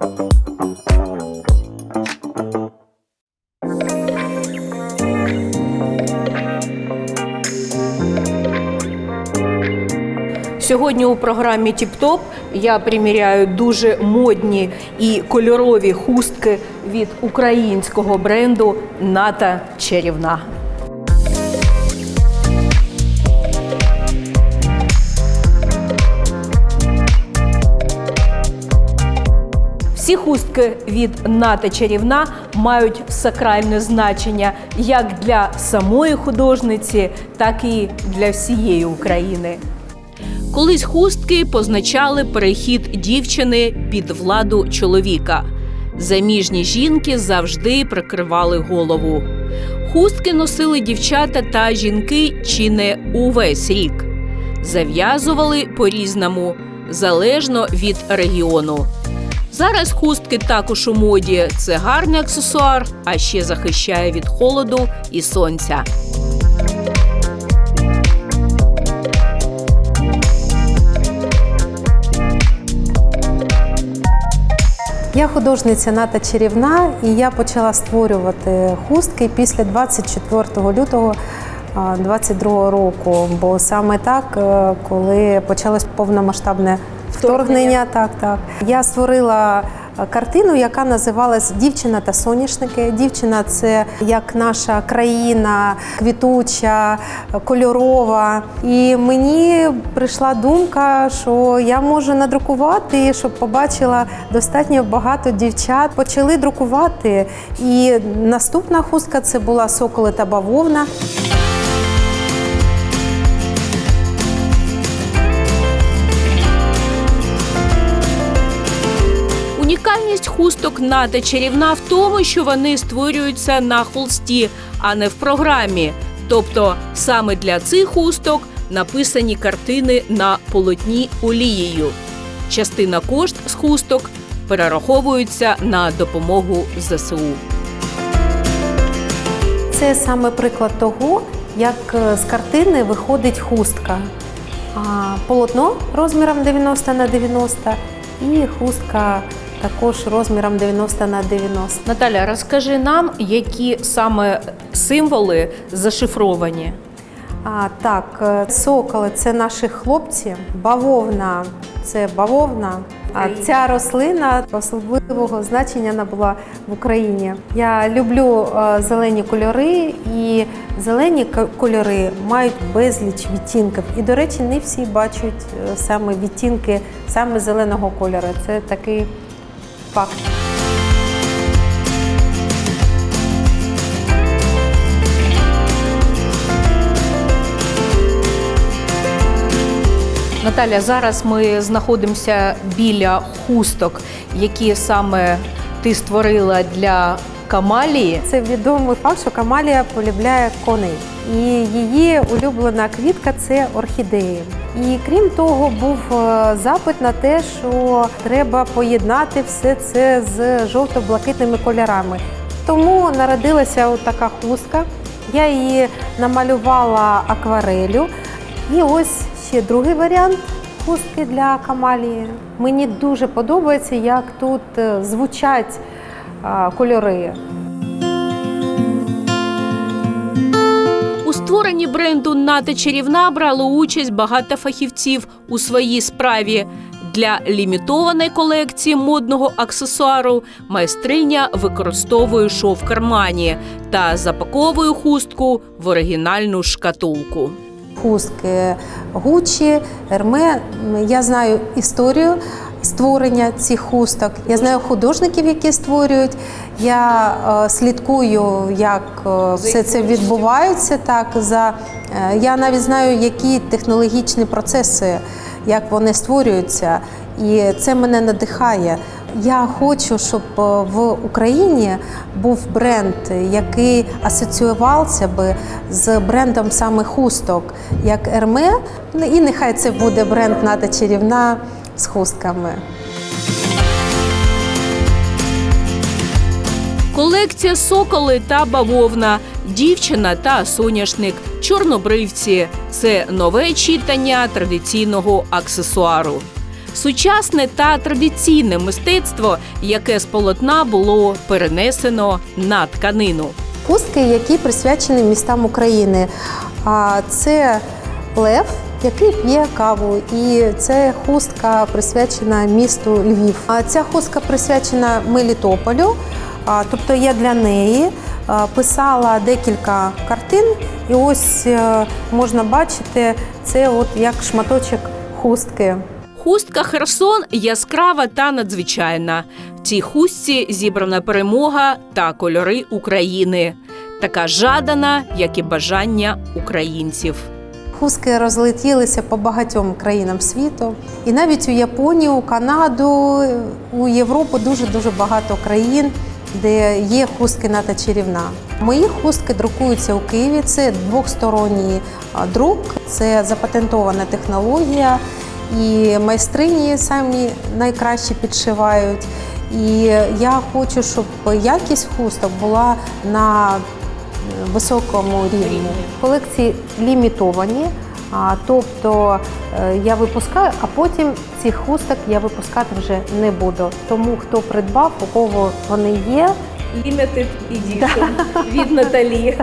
Сьогодні у програмі Тіп-Топ я приміряю дуже модні і кольорові хустки від українського бренду Ната Чарівна. Всі хустки від Ната Чарівна мають сакральне значення як для самої художниці, так і для всієї України. Колись хустки позначали перехід дівчини під владу чоловіка. Заміжні жінки завжди прикривали голову. Хустки носили дівчата та жінки чи не увесь рік. Зав'язували по-різному, залежно від регіону. Зараз хустки також у моді. Це гарний аксесуар, а ще захищає від холоду і сонця. Я художниця Ната Чарівна, і я почала створювати хустки після 24 лютого 22 року. Бо саме так, е, коли почалось повномасштабне вторгнення, так так я створила е, картину, яка називалась Дівчина та соняшники. Дівчина це як наша країна квітуча, кольорова. І мені прийшла думка, що я можу надрукувати, щоб побачила достатньо багато дівчат. Почали друкувати. І наступна хустка це була соколи та бавовна. Ната чарівна в тому, що вони створюються на холсті, а не в програмі. Тобто саме для цих хусток написані картини на полотні олією. Частина кошт з хусток перераховується на допомогу ЗСУ. Це саме приклад того, як е, з картини виходить хустка. Полотно розміром 90 на 90 і хустка також розміром 90 на 90. Наталя, розкажи нам, які саме символи зашифровані. А, так, е, соколи це наші хлопці, бавовна це бавовна. А ця рослина особливого значення набула в Україні. Я люблю е, зелені кольори, і зелені кольори мають безліч відтінків. І, до речі, не всі бачать е, саме відтінки саме зеленого кольору. Це такий факт. Наталя, зараз ми знаходимося біля хусток, які саме ти створила для Камалії. Це відомий факт, що Камалія полюбляє коней. І її улюблена квітка це орхідеї. І крім того, був е, запит на те, що треба поєднати все це з жовто-блакитними кольорами. Тому народилася така хустка. Я її намалювала акварелю. І ось ще другий варіант хустки для камалії. Мені дуже подобається, як тут е, звучать кольори. Створенні бренду Ната Чарівна брало участь багато фахівців у своїй справі. Для лімітованої колекції модного аксесуару майстриня використовує шов кармані та запаковує хустку в оригінальну шкатулку. Хустки Гуччі, Ерме. Я знаю історію створення цих хусток. Я знаю художників, які створюють. Я е, слідкую, як е, все це відбувається. Так за е, я навіть знаю, які технологічні процеси, як вони створюються, і це мене надихає. Я хочу, щоб в Україні був бренд, який асоціювався би з брендом саме хусток, як Ерме. І нехай це буде бренд Ната Чарівна з хустками. Колекція соколи та бавовна, дівчина та соняшник, чорнобривці це нове читання традиційного аксесуару. сучасне та традиційне мистецтво, яке з полотна було перенесено на тканину. Хустки, які присвячені містам України. Це лев, який п'є каву, і це хустка присвячена місту Львів. А ця хустка присвячена Мелітополю. Тобто я для неї писала декілька картин, і ось е, можна бачити це от як шматочок хустки. Хустка Херсон яскрава та надзвичайна. В цій хустці зібрана перемога та кольори України. Така жадана, як і бажання українців. Хустки розлетілися по багатьом країнам світу. І навіть у Японію, Канаду, у Європу дуже дуже багато країн, де є хустки ната чарівна. Мої хустки друкуються у Києві. Це двохсторонній друк, це запатентована технологія. І майстрині самі найкраще підшивають. І я хочу, щоб якість хусток була на високому рівні. Колекції лімітовані, а, тобто е, я випускаю, а потім цих хусток я випускати вже не буду. Тому хто придбав, у кого вони є, Limited Edition від Наталі.